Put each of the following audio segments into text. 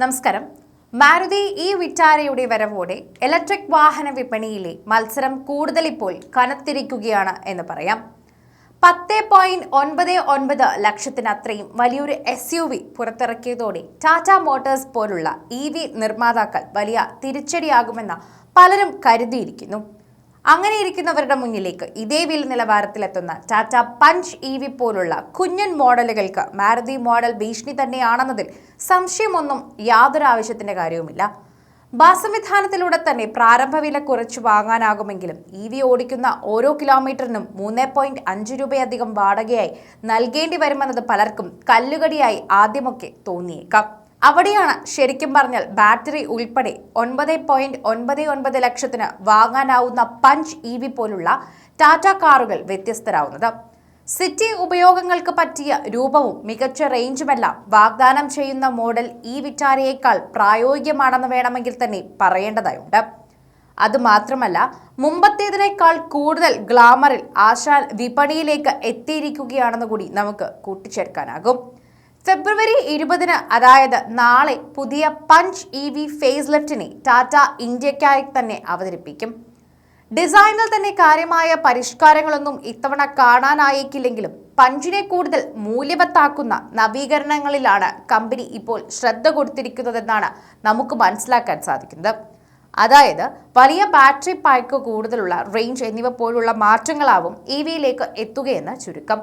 നമസ്കാരം. മാരുതി ഇ വിറ്റാരയുടെ വരവോടെ ഇലക്ട്രിക് വാഹന വിപണിയിലെ മത്സരം കൂടുതൽ ഇപ്പോൾ കനത്തിരിക്കുകയാണ് എന്ന് പറയാം. പത്ത് പോയിന്റ് ഒൻപത് ഒൻപത് ലക്ഷത്തിനത്രയും വലിയൊരു എസ് യു വി പുറത്തിറക്കിയതോടെ ടാറ്റ മോട്ടോഴ്സ് പോലുള്ള ഇ വി നിർമ്മാതാക്കൾ വലിയ തിരിച്ചടിയാകുമെന്ന് പലരും കരുതിയിരിക്കുന്നു. അങ്ങനെ ഇരിക്കുന്നവരുടെ മുന്നിലേക്ക് ഇതേ വില നിലവാരത്തിലെത്തുന്ന ടാറ്റ പഞ്ച് ഇ വി പോലുള്ള കുഞ്ഞൻ മോഡലുകൾക്ക് മാരുതി മോഡൽ ഭീഷണി തന്നെയാണെന്നതിൽ സംശയമൊന്നും യാതൊരു ആവശ്യത്തിന്റെ കാര്യവുമില്ല. ബാസംവിധാനത്തിലൂടെ സംവിധാനത്തിലൂടെ തന്നെ പ്രാരംഭ വില കുറച്ച് വാങ്ങാനാകുമെങ്കിലും ഇ വി ഓടിക്കുന്ന ഓരോ കിലോമീറ്ററിനും മൂന്ന് പോയിന്റ് അഞ്ച് രൂപയധികം വാടകയായി നൽകേണ്ടി വരുമെന്നത് പലർക്കും കല്ലുകടിയായി ആദ്യമൊക്കെ തോന്നിയേക്കാം. അവിടെയാണ് ശരിക്കും പറഞ്ഞാൽ ബാറ്ററി ഉൾപ്പെടെ ഒൻപത് പോയിന്റ് ഒൻപത് ഒൻപത് ലക്ഷത്തിന് വാങ്ങാനാവുന്ന പഞ്ച് ഇ വി പോലുള്ള ടാറ്റ കാറുകൾ വ്യത്യസ്തരാവുന്നത്. സിറ്റി ഉപയോഗങ്ങൾക്ക് പറ്റിയ രൂപവും മികച്ച റേഞ്ചുമെല്ലാം വാഗ്ദാനം ചെയ്യുന്ന മോഡൽ ഈ വിറ്റാരയേക്കാൾ പ്രായോഗികമാണെന്ന് വേണമെങ്കിൽ തന്നെ പറയേണ്ടതായുണ്ട്. അതുമാത്രമല്ല മുമ്പത്തേതിനേക്കാൾ കൂടുതൽ ഗ്ലാമറിൽ ആശാൻ വിപണിയിലേക്ക് എത്തിയിരിക്കുകയാണെന്ന് കൂടി നമുക്ക് കൂട്ടിച്ചേർക്കാനാകും. ഫെബ്രുവരി ഇരുപതിന് അതായത് നാളെ പുതിയ പഞ്ച് ഇ വി ഫേസ് ലിഫ്റ്റിനെ ടാറ്റ ഇന്ത്യക്കായി തന്നെ അവതരിപ്പിക്കും. ഡിസൈനിൽ തന്നെ കാര്യമായ പരിഷ്കാരങ്ങളൊന്നും ഇത്തവണ കാണാനായേക്കില്ലെങ്കിലും പഞ്ചിനെ കൂടുതൽ മൂല്യവത്താക്കുന്ന നവീകരണങ്ങളിലാണ് കമ്പനി ഇപ്പോൾ ശ്രദ്ധ കൊടുത്തിരിക്കുന്നതെന്നാണ് നമുക്ക് മനസ്സിലാക്കാൻ സാധിക്കുന്നത്. അതായത് വലിയ ബാറ്ററി പായ്ക്ക് കൂടുതലുള്ള റേഞ്ച് എന്നിവ പോലുള്ള മാറ്റങ്ങളാവും ഇ വിയിലേക്ക് എത്തുകയെന്ന് ചുരുക്കം.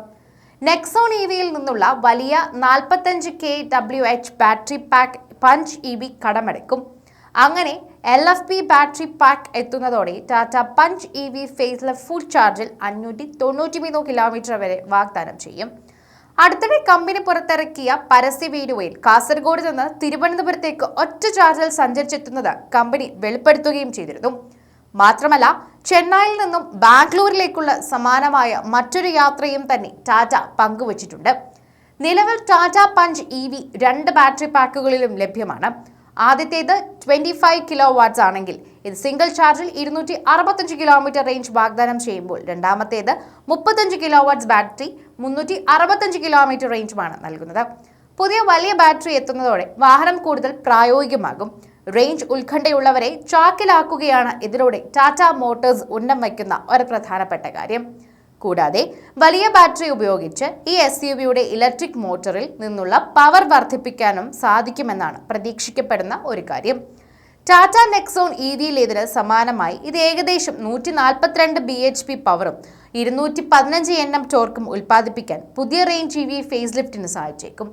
നെക്സോൺ ഇ വിയിൽ നിന്നുള്ള വലിയ നാൽപ്പത്തഞ്ച് K W H battery pack Punch E V കടമെടുക്കും. അങ്ങനെ L F P battery pack എത്തുന്നതോടെ ടാറ്റ പഞ്ച് ഇ വി ഫേസിലെ ഫുൾ ചാർജിൽ അഞ്ഞൂറ്റി തൊണ്ണൂറ്റി മൂന്ന് കിലോമീറ്റർ വരെ വാഗ്ദാനം ചെയ്യും. അടുത്തിടെ കമ്പനി പുറത്തിറക്കിയ പരസ്യ വീഡിയോയിൽ കാസർഗോഡ് നിന്ന് തിരുവനന്തപുരത്തേക്ക് ഒറ്റ ചാർജിൽ സഞ്ചരിച്ചെത്തുന്നത് കമ്പനി വെളിപ്പെടുത്തുകയും ചെയ്തിരുന്നു. മാത്രമല്ല ചെന്നൈയിൽ നിന്നും ബാംഗ്ലൂരിലേക്കുള്ള സമാനമായ മറ്റൊരു യാത്രയും തന്നെ ടാറ്റ പങ്കുവച്ചിട്ടുണ്ട്. നിലവിൽ ടാറ്റ പഞ്ച് ഇ വി രണ്ട് ബാറ്ററി പാക്കുകളിലും ലഭ്യമാണ്. ആദ്യത്തേത് ട്വന്റി ഫൈവ് കിലോ വാട്ട്സ് ആണെങ്കിൽ ഇത് സിംഗിൾ ചാർജിൽ ഇരുന്നൂറ്റി അറുപത്തഞ്ച് കിലോമീറ്റർ റേഞ്ച് വാഗ്ദാനം ചെയ്യുമ്പോൾ രണ്ടാമത്തേത് മുപ്പത്തഞ്ച് കിലോ വാട്ട്സ് ബാറ്ററി മുന്നൂറ്റി അറുപത്തഞ്ച് കിലോമീറ്റർ റേഞ്ചുമാണ് നൽകുന്നത്. പുതിയ വലിയ ബാറ്ററി എത്തുന്നതോടെ വാഹനം കൂടുതൽ പ്രായോഗികമാകും. റേഞ്ച് ഉത്കണ്ഠയുള്ളവരെ ചാക്കിലാക്കുകയാണ് ഇതിലൂടെ ടാറ്റ മോട്ടോഴ്സ് ഉന്നം വയ്ക്കുന്ന ഒരു പ്രധാനപ്പെട്ട കാര്യം. കൂടാതെ വലിയ ബാറ്ററി ഉപയോഗിച്ച് ഈ എസ് യു വിയുടെ ഇലക്ട്രിക് മോട്ടറിൽ നിന്നുള്ള പവർ വർദ്ധിപ്പിക്കാനും സാധിക്കുമെന്നാണ് പ്രതീക്ഷിക്കപ്പെടുന്ന ഒരു കാര്യം. ടാറ്റ നെക്സോൺ ഇ വിയിലേതിന് സമാനമായി ഇത് ഏകദേശം നൂറ്റി നാൽപ്പത്തിരണ്ട് ബി എച്ച് പി പവറും ഇരുന്നൂറ്റി പതിനഞ്ച് എൻ എം ടോർക്കും ഉൽപ്പാദിപ്പിക്കാൻ പുതിയ റേഞ്ച് ഇ വി ഫേസ് ലിഫ്റ്റിന് സഹായിച്ചേക്കും.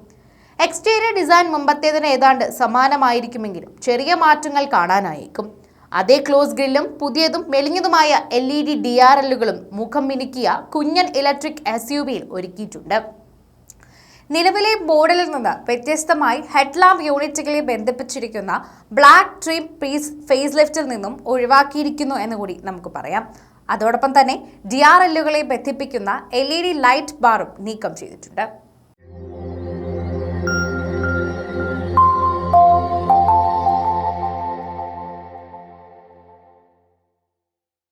എക്സ്റ്റീരിയർ ഡിസൈൻ മുമ്പത്തേതിന് ഏതാണ്ട് സമാനമായിരിക്കുമെങ്കിലും ചെറിയ മാറ്റങ്ങൾ കാണാനായേക്കും. അതേ ക്ലോസ് ഗ്രില്ലും പുതിയതും മെലിഞ്ഞതുമായ L E D D R എല്ലുകളും മുഖം മിനുക്കിയ കുഞ്ഞൻ ഇലക്ട്രിക് എസ് യു വിയിൽ ഒരുക്കിയിട്ടുണ്ട്. നിലവിലെ മോഡലിൽ നിന്ന് വ്യത്യസ്തമായി ഹെഡ്ലാമ്പ് യൂണിറ്റുകളെ ബന്ധിപ്പിച്ചിരിക്കുന്ന ബ്ലാക്ക് ട്രീം പീസ് ഫേസ് ലിഫ്റ്റിൽ നിന്നും ഒഴിവാക്കിയിരിക്കുന്നു എന്ന് കൂടി നമുക്ക് പറയാം. അതോടൊപ്പം തന്നെ ഡി ആർ എല്ലുകളെ ബന്ധിപ്പിക്കുന്ന എൽ ഇ ഡി ലൈറ്റ് ബാറും നീക്കം ചെയ്തിട്ടുണ്ട്.